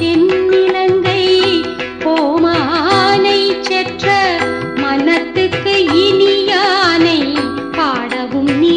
தென்னிலங்கை கோமானை செற்ற மனத்துக்கு இனியானை பாடவும் நீ